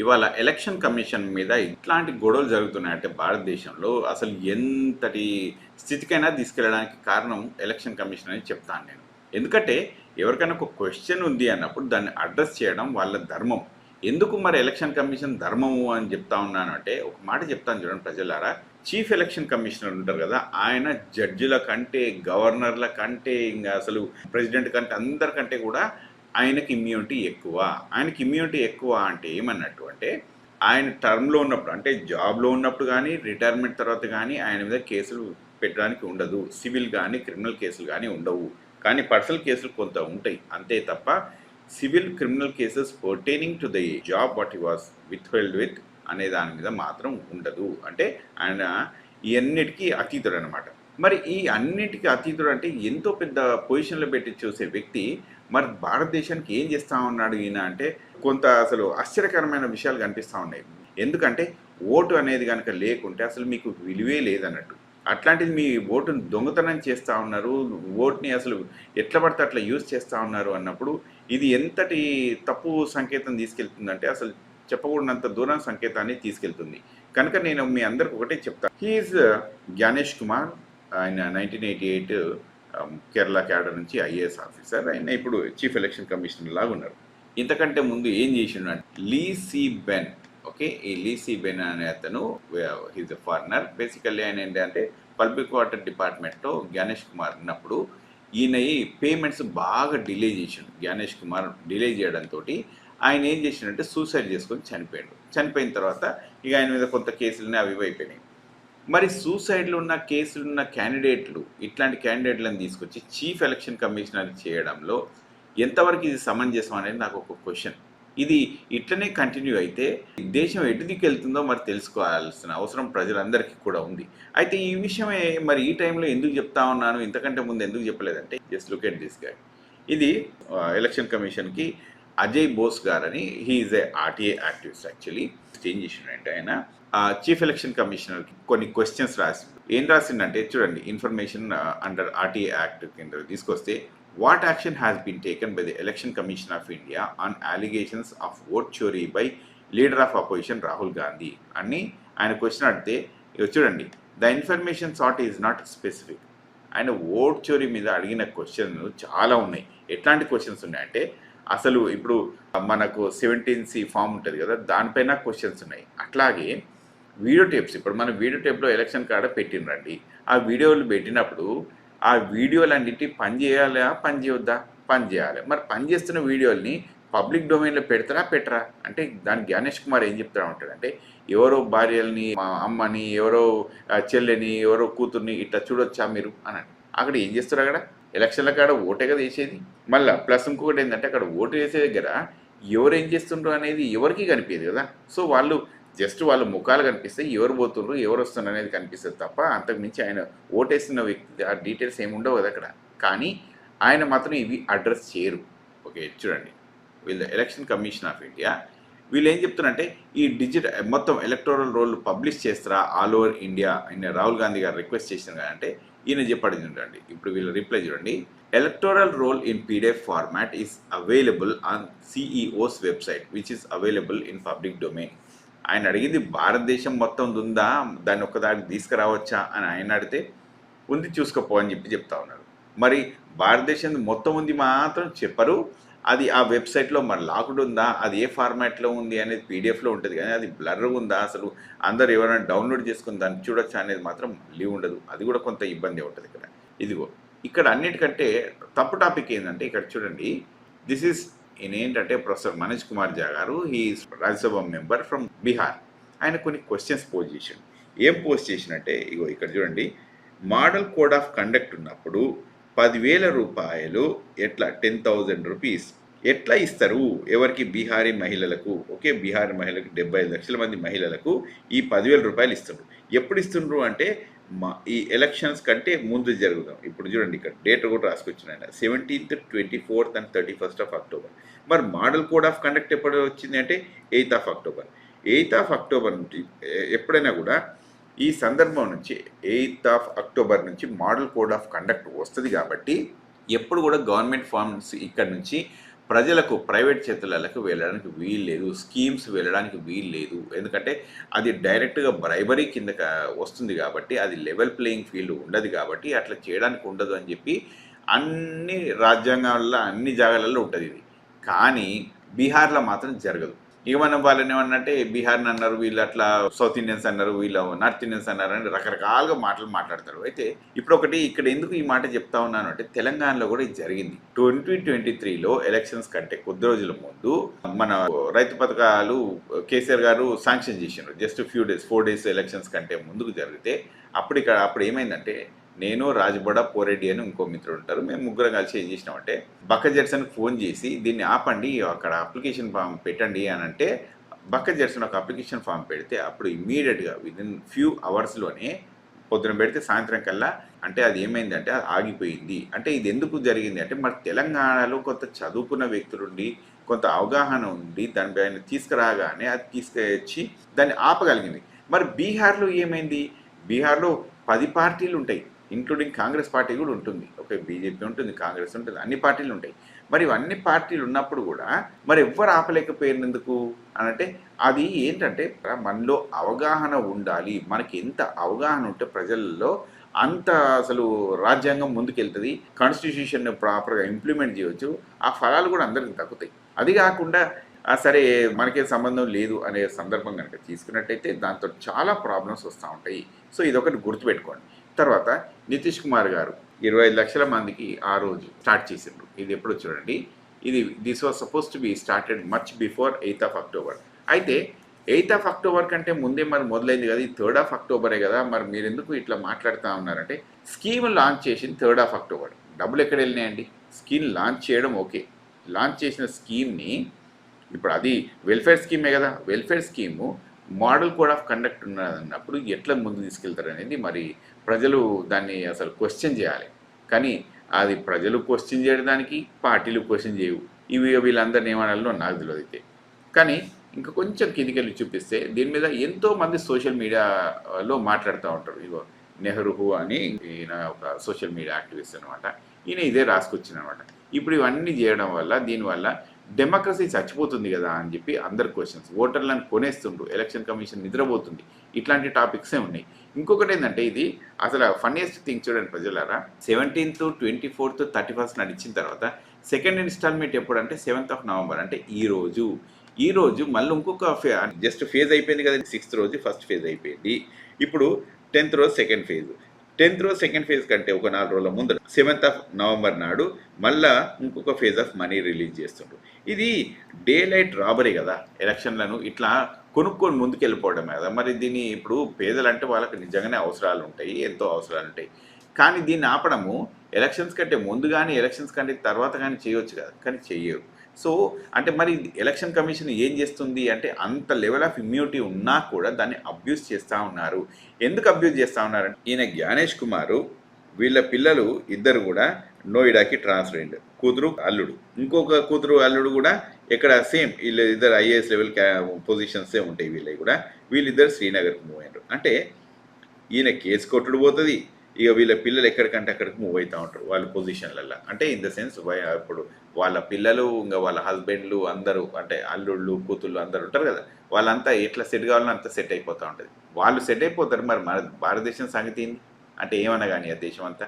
ఇవాళ election commission మీద ఇట్లాంటి గొడవలు జరుగుతున్నాయంటే భారతదేశంలో అసలు ఎంతటి స్థితికైనా తీసుకెళ్ళడానికి కారణం ఎలక్షన్ కమిషన్ అని చెప్తాను నేను. ఎందుకంటే ఎవరికైనా ఒక క్వశ్చన్ ఉంది అన్నప్పుడు దాన్ని అడ్రస్ చేయడం వాళ్ళ ధర్మం. ఎందుకు మరి ఎలక్షన్ కమిషన్ ధర్మము అని చెప్తా ఉన్నాను అంటే ఒక మాట చెప్తాను చూడండి ప్రజలారా. చీఫ్ ఎలక్షన్ కమిషనర్ ఉంటారు కదా ఆయన జడ్జిల కంటే గవర్నర్ల కంటే ఇంకా అసలు ప్రెసిడెంట్ కంటే అందరికంటే కూడా ఆయనకి ఇమ్యూనిటీ ఎక్కువ. ఆయనకి ఇమ్యూనిటీ ఎక్కువ అంటే ఏమన్నట్టు అంటే ఆయన టర్మ్లో ఉన్నప్పుడు అంటే జాబ్లో ఉన్నప్పుడు కానీ రిటైర్మెంట్ తర్వాత కానీ ఆయన మీద కేసులు పెట్టడానికి ఉండదు. సివిల్ కానీ క్రిమినల్ కేసులు కానీ ఉండవు. కానీ పర్సనల్ కేసులు కొంత ఉంటాయి. అంతే తప్ప civil criminal cases pertaining to the job what he was with held with అనే దాని మీద మాత్రం ఉండదు. అంటే ఆయన ఇవన్నిటికీ అతీతుడు అనమాట మరి ఈ అన్నిటికీ అతీతుడు అంటే ఎంతో పెద్ద పొజిషన్లో పెట్టి చూసే వ్యక్తి మరి భారతదేశానికి ఏం చేస్తా ఉన్నాడు ఈయన అంటే కొంత అసలు ఆశ్చర్యకరమైన విషయాలు కనిపిస్తూ ఉన్నాయి. ఎందుకంటే ఓటు అనేది కనుక లేకుంటే అసలు మీకు విలువే లేదన్నట్టు. అట్లాంటిది మీ ఓటును దొంగతనం చేస్తూ ఉన్నారు ఓట్ని అసలు ఎట్లా పడితే అట్లా యూజ్ చేస్తూ ఉన్నారు అన్నప్పుడు ఇది ఎంతటి తప్పు సంకేతం తీసుకెళ్తుందంటే అసలు చెప్పకూడనంత దూరం సంకేతాన్ని తీసుకెళ్తుంది. కనుక నేను మీ అందరికి ఒకటే చెప్తాను హీఈస్ జ్ఞానేష్ కుమార్ ఆయన nineteen eighty eight um, Kerala cadre నుంచి ఐఏఎస్ ఆఫీసర్. ఆయన ఇప్పుడు చీఫ్ ఎలక్షన్ కమిషనర్ లాగా ఉన్నారు ఇంతకంటే ముందు ఏం చేసిండు అంటే లీ సి బెన్ ఓకే? ఈ లీ సి బెన్ అనే అతను హీజ్ అ ఫారినర్ బేసికల్లీ ఆయన ఏంటంటే పబ్లిక్ వాటర్ డిపార్ట్మెంట్లో జ్ఞానేష్ కుమార్ ఉన్నప్పుడు ఈయన ఈ పేమెంట్స్ బాగా డిలే చేసిండు. జ్ఞానేష్ కుమార్ డిలే చేయడంతో ఆయన ఏం చేసిండంటే సూసైడ్ చేసుకొని చనిపోయాడు. చనిపోయిన తర్వాత ఇక ఆయన మీద కొంత కేసులని అవి అయిపోయినాయి. మరి సూసైడ్లో ఉన్న కేసులు ఉన్న క్యాండిడేట్లు ఇట్లాంటి క్యాండిడేట్లను తీసుకొచ్చి చీఫ్ ఎలక్షన్ కమిషనర్ చేయడంలో ఎంతవరకు ఇది సమంజసం అనేది నాకు ఒక క్వశ్చన్. ఇది ఇట్లనే కంటిన్యూ అయితే దేశం ఎటు దిక్కెళ్తుందో మరి తెలుసుకోవాల్సిన అవసరం ప్రజలందరికీ కూడా ఉంది. అయితే ఈ విషయమే మరి ఈ టైంలో ఎందుకు చెప్తా ఉన్నాను ఇంతకంటే ముందు ఎందుకు చెప్పలేదంటే just look at this guide ఇది ఎలక్షన్ కమిషన్కి అజయ్ బోస్ గారని he's a RTA activist actually change చేసిండంటే ఆయన. చీఫ్ ఎలక్షన్ కమిషనర్కి కొన్ని క్వశ్చన్స్ రాసి ఏం రాసిందంటే చూడండి ఇన్ఫర్మేషన్ అండర్ ఆర్టీఏ యాక్ట్ కింద తీసుకొస్తే what action has been taken by the election commission of India on allegations of vote చోరీ by leader of opposition Rahul Gandhi అని ఆయన క్వశ్చన్ అడిగితే చూడండి the information sought is not specific ఆయన vote చోరీ మీద అడిగిన క్వశ్చన్ చాలా ఉన్నాయి. ఎట్లాంటి క్వశ్చన్స్ ఉన్నాయంటే అసలు ఇప్పుడు మనకు సెవెంటీన్ సి ఫామ్ ఉంటుంది కదా దానిపైన క్వశ్చన్స్ ఉన్నాయి. అట్లాగే వీడియో టేప్స్ ఇప్పుడు మనం వీడియో టేప్లో ఎలక్షన్ కాడ పెట్టినరండి ఆ వీడియోలు పెట్టినప్పుడు ఆ వీడియోలన్నిటి పని చేయాలా పని చేయొద్దా? పని చేయాలి. మరి పని చేస్తున్న వీడియోల్ని పబ్లిక్ డొమైన్లో పెడతారా పెట్టరా? అంటే దాని జ్ఞానేష్ కుమార్ ఏం చెప్తా ఉంటాడంటే ఎవరో భార్యల్ని మా అమ్మని ఎవరో చెల్లెని ఎవరో కూతుర్ని ఇట్లా చూడొచ్చా మీరు? అని అక్కడ ఏం చేస్తారు అక్కడ? ఎలక్షన్ల కాడ ఓటే కదా వేసేది మళ్ళీ ప్లస్ ఇంకొకటి ఏంటంటే అక్కడ ఓటు వేసే దగ్గర ఎవరు ఏం చేస్తుండ్రు అనేది ఎవరికి కనిపించదు కదా. సో వాళ్ళు జస్ట్ వాళ్ళ ముఖాలు కనిపిస్తే ఎవరు పోతుండ్రు ఎవరు వస్తున్నారు అనేది కనిపిస్తుంది తప్ప అంతకుమించి ఆయన ఓటేస్తున్న వ్యక్తి ఆ డీటెయిల్స్ ఏమి ఉండవు కదా అక్కడ. కానీ ఆయన మాత్రం ఇవి అడ్రస్ చేయరు. ఓకే చూడండి. వీళ్ళ ఎలక్షన్ కమిషన్ ఆఫ్ ఇండియా వీళ్ళు ఏం చెప్తున్నారంటే ఈ డిజిటల్ మొత్తం ఎలక్టోరల్ రోల్ పబ్లిష్ చేస్తారా ఆల్ ఓవర్ ఇండియా? ఆయన రాహుల్ గాంధీ గారు రిక్వెస్ట్ చేసిన అంటే ఈయన చెప్పాడు చూడండి. ఇప్పుడు వీళ్ళ రిప్లై చూడండి. Electoral roll in PDF format is available on CEO's website which is available in public domain ఆయన అడిగింది భారతదేశం మొత్తం ఉందా? దాన్ని ఒక్కదానికి తీసుకురావచ్చా? అని ఆయన అడిగితే ఉంది చూసుకోపో అని చెప్పి చెప్తా ఉన్నారు. మరి భారతదేశం మొత్తం ఉంది మాత్రం చెప్పరు. అది ఆ వెబ్సైట్లో మరి లాక్డ్ ఉందా? అది ఏ ఫార్మాట్లో ఉంది అనేది పీడిఎఫ్లో ఉంటుంది కానీ అది బ్లర్ ఉందా? అసలు అందరు ఎవరైనా డౌన్లోడ్ చేసుకుని దాన్ని చూడొచ్చా అనేది మాత్రం లీవ్ ఉండదు. అది కూడా కొంత ఇబ్బంది ఉంటుంది ఇక్కడ. ఇదిగో ఇక్కడ అన్నిటికంటే తప్పు టాపిక్ ఏంటంటే ఇక్కడ చూడండి. దిస్ ఈస్ ఈయన ఏంటంటే ప్రొఫెసర్ మనోజ్ కుమార్ జా గారు. He Rajya Sabha member from Bihar. ఆయన కొన్ని క్వశ్చన్స్ పోజ్ చేసిండు. ఏం పోస్ట్ చేసినట్టే? ఇగో ఇక్కడ చూడండి. మోడల్ కోడ్ ఆఫ్ కండక్ట్ ఉన్నప్పుడు పదివేల రూపాయలు ఎట్లా? టెన్ థౌజండ్ రూపీస్ ఎట్లా ఇస్తారు ఎవరికి? బీహారీ మహిళలకు. ఓకే బీహారీ మహిళలకు డెబ్బై ఐదు లక్షల మంది మహిళలకు ఈ పదివేల రూపాయలు ఇస్తుండ్రు. ఎప్పుడు ఇస్తుండ్రు అంటే మా ఈ ఎలక్షన్స్ కంటే ముందు జరుగుతాం. ఇప్పుడు చూడండి ఇక్కడ డేట్ కూడా రాసుకొచ్చిన seventeenth twenty fourth and thirty first of October మరి మోడల్ కోడ్ ఆఫ్ కండక్ట్ ఎప్పుడు వచ్చింది అంటే eighth of October eighth of October నుంచి ఎప్పుడైనా కూడా ఈ సందర్భం నుంచి ఎయిత్ ఆఫ్ అక్టోబర్ నుంచి మోడల్ కోడ్ ఆఫ్ కండక్ట్ వస్తుంది కాబట్టి ఎప్పుడు కూడా గవర్నమెంట్ ఫార్మ్స్ ఇక్కడ నుంచి ప్రజలకు ప్రైవేట్ చేతులకు వెళ్ళడానికి వీలు లేదు. స్కీమ్స్ వెళ్ళడానికి వీలు లేదు. ఎందుకంటే అది డైరెక్ట్గా బ్రైబరీ కింద వస్తుంది కాబట్టి అది లెవెల్ ప్లేయింగ్ ఫీల్డ్ ఉండదు కాబట్టి అట్లా చేయడానికి ఉండదు అని చెప్పి అన్ని రాజ్యాంగాల్లో అన్ని జాగాలలో ఉంటుంది ఇది. కానీ బీహార్లో మాత్రం జరగదు. ఇక మనం వాళ్ళని ఏమన్నంటే బీహార్ని అన్నారు వీళ్ళు అట్లా సౌత్ ఇండియన్స్ అన్నారు వీళ్ళు నార్త్ ఇండియన్స్ అన్నారు అని రకరకాలుగా మాటలు మాట్లాడతారు. అయితే ఇప్పుడు ఒకటి ఇక్కడ ఎందుకు ఈ మాట చెప్తా ఉన్నాను అంటే తెలంగాణలో కూడా ఇది జరిగింది. ట్వంటీ ట్వంటీ త్రీలో ఎలక్షన్స్ కంటే కొద్ది రోజుల ముందు మన రైతు పథకాలు కేసీఆర్ గారు శాంక్షన్ చేసినారు just few days four days elections కంటే ముందుకు జరిగితే అప్పుడు ఇక్కడ అప్పుడు ఏమైందంటే నేను రాజబడ పోరెడ్డి అని ఇంకో మిత్రుడు ఉంటారు. మేము ముగ్గురం కలిసి ఏం చేసినామంటే బక్క జెర్సన్కి ఫోన్ చేసి దీన్ని ఆపండి అక్కడ అప్లికేషన్ ఫామ్ పెట్టండి అని అంటే బక్క జెర్సన్ ఒక అప్లికేషన్ ఫామ్ పెడితే అప్పుడు ఇమ్మీడియట్గా విదిన్ ఫ్యూ అవర్స్లోనే పొద్దున పెడితే సాయంత్రం కల్లా అంటే అది ఏమైందంటే అది ఆగిపోయింది. అంటే ఇది ఎందుకు జరిగింది అంటే మరి తెలంగాణలో కొంత చదువుకున్న వ్యక్తులుండి కొంత అవగాహన ఉండి దానిపైన తీసుకురాగానే అది తీసుకొచ్చి దాన్ని ఆపగలిగింది. మరి బీహార్లో ఏమైంది? బీహార్లో పది పార్టీలు ఉంటాయి ఇంక్లూడింగ్ కాంగ్రెస్ పార్టీ కూడా ఉంటుంది. ఓకే బీజేపీ ఉంటుంది కాంగ్రెస్ ఉంటుంది అన్ని పార్టీలు ఉంటాయి. మరి ఇవన్నీ పార్టీలు ఉన్నప్పుడు కూడా మరి ఎవ్వరు ఆపలేకపోయినందుకు? అనంటే అది ఏంటంటే మనలో అవగాహన ఉండాలి. మనకి ఎంత అవగాహన ఉంటే ప్రజల్లో అంత అసలు రాజ్యాంగం ముందుకెళ్తుంది. కాన్స్టిట్యూషన్ ప్రాపర్గా ఇంప్లిమెంట్ చేయవచ్చు ఆ ఫలాలు కూడా అందరికి తగ్గుతాయి అది కాకుండా సరే మనకే సంబంధం లేదు అనే సందర్భం కనుక తీసుకున్నట్టయితే దాంతో చాలా ప్రాబ్లమ్స్ వస్తూ ఉంటాయి. సో ఇదొకటి గుర్తుపెట్టుకోండి. తర్వాత నితీష్ కుమార్ గారు ఇరవై ఐదు లక్షల మందికి ఆ రోజు స్టార్ట్ చేసిండ్రు. ఇది ఎప్పుడు చూడండి. ఇది this was suppose to be started much before eighth of October అయితే ఎయిత్ ఆఫ్ అక్టోబర్ కంటే ముందే మరి మొదలైంది కదా ఈ థర్డ్ ఆఫ్ అక్టోబరే కదా మరి మీరు ఎందుకు ఇట్లా మాట్లాడుతూ ఉన్నారంటే స్కీమ్ లాంచ్ చేసింది థర్డ్ ఆఫ్ అక్టోబర్ డబ్బులు ఎక్కడ వెళ్ళినాయండి? స్కీమ్ లాంచ్ చేయడం ఓకే. లాంచ్ చేసిన స్కీమ్ని ఇప్పుడు అది వెల్ఫేర్ స్కీమే కదా welfare scheme model code of conduct ఉన్నదన్నప్పుడు ఎట్లా ముందు తీసుకెళ్తారు అనేది మరి ప్రజలు దాన్ని అసలు క్వశ్చన్ చేయాలి. కానీ అది ప్రజలు క్వశ్చన్ చేయడానికి పార్టీలు క్వశ్చన్ చేయవు. ఇవి వీళ్ళందరినీ ఏమనాలో నాకు తెలియదు అయితే. కానీ ఇంకా కొంచెం కిందికెళ్ళి చూపిస్తే దీని మీద ఎంతోమంది సోషల్ మీడియాలో మాట్లాడుతూ ఉంటారు. ఇగో నెహ్రూ అని ఈయన ఒక సోషల్ మీడియా యాక్టివిస్ట్ అనమాట ఈయన ఇదే రాసుకొచ్చిన అనమాట ఇప్పుడు ఇవన్నీ చేయడం వల్ల దీనివల్ల డెమోక్రసీ చచ్చిపోతుంది కదా అని చెప్పి అందరు క్వశ్చన్స్ ఓటర్లను కొనేస్తుండ్రు ఎలక్షన్ కమిషన్ నిద్రపోతుంది. ఇట్లాంటి టాపిక్సే ఉన్నాయి. ఇంకొకటి ఏంటంటే ఇది అసలు ఫన్నీయెస్ట్ థింగ్ చూడండి ప్రజలారా. Seventeenth twenty fourth thirty first నడిచిన తర్వాత సెకండ్ ఇన్స్టాల్మెంట్ ఎప్పుడు అంటే సెవెంత్ ఆఫ్ నవంబర్ అంటే ఈ రోజు. ఈ రోజు మళ్ళీ ఇంకొక ఫే జస్ట్ ఫేజ్ అయిపోయింది కదా సిక్స్త్ రోజు ఫస్ట్ ఫేజ్ అయిపోయింది. ఇప్పుడు టెన్త్ రోజు సెకండ్ ఫేజ్ టెన్త్ రోజు సెకండ్ ఫేజ్ కంటే ఒక నాలుగు రోజుల ముందు సెవెంత్ ఆఫ్ నవంబర్ నాడు మళ్ళా ఇంకొక ఫేజ్ ఆఫ్ మనీ రిలీజ్ చేస్తుండ్రు. ఇది డే లైట్ రాబరీ కదా ఎలక్షన్లను ఇట్లా కొనుక్కొని ముందుకెళ్ళిపోవడమే కదా. మరి దీన్ని ఇప్పుడు పేదలంటే వాళ్ళకి నిజంగానే అవసరాలు ఉంటాయి ఎంతో అవసరాలు ఉంటాయి. కానీ దీన్ని ఆపడము ఎలక్షన్స్ కంటే ముందు కానీ ఎలక్షన్స్ కంటే తర్వాత కానీ చేయొచ్చు కదా. కానీ చెయ్యరు. సో అంటే మరి ఎలక్షన్ కమిషన్ ఏం చేస్తుంది? అంటే అంత లెవెల్ ఆఫ్ ఇమ్యూనిటీ ఉన్నా కూడా దాన్ని అబ్యూస్ చేస్తూ ఉన్నారు. ఎందుకు అబ్యూస్ చేస్తూ ఉన్నారు? ఈయన జ్ఞానేష్ కుమారు వీళ్ళ పిల్లలు ఇద్దరు కూడా నోయిడాకి ట్రాన్స్ఫర్ అయ్యిండు. కూతురు అల్లుడు. ఇంకొక కూతురు అల్లుడు కూడా ఇక్కడ సేమ్ వీళ్ళు ఇద్దరు ఐఏఎస్ లెవెల్ పొజిషన్సే ఉంటాయి వీళ్ళవి కూడా వీళ్ళిద్దరు శ్రీనగర్కి మూవ్ అయ్యారు అంటే ఈయన కేసు కొట్టుడు పోతుంది ఇక వీళ్ళ పిల్లలు ఎక్కడికంటే అక్కడికి మూవ్ అవుతూ ఉంటారు వాళ్ళ పొజిషన్లలో అంటే ఇన్ ద సెన్స్ ఇప్పుడు వాళ్ళ పిల్లలు ఇంకా వాళ్ళ హస్బెండ్లు అందరూ అంటే అల్లుళ్ళు కూతుళ్ళు అందరూ ఉంటారు కదా వాళ్ళంతా ఎట్లా సెట్ కావాలని అంతా సెట్ అయిపోతూ ఉంటుంది. వాళ్ళు సెట్ అయిపోతారు మరి మన భారతదేశం సంగతి అంటే ఏమన్నా కానీ ఆ దేశం అంతా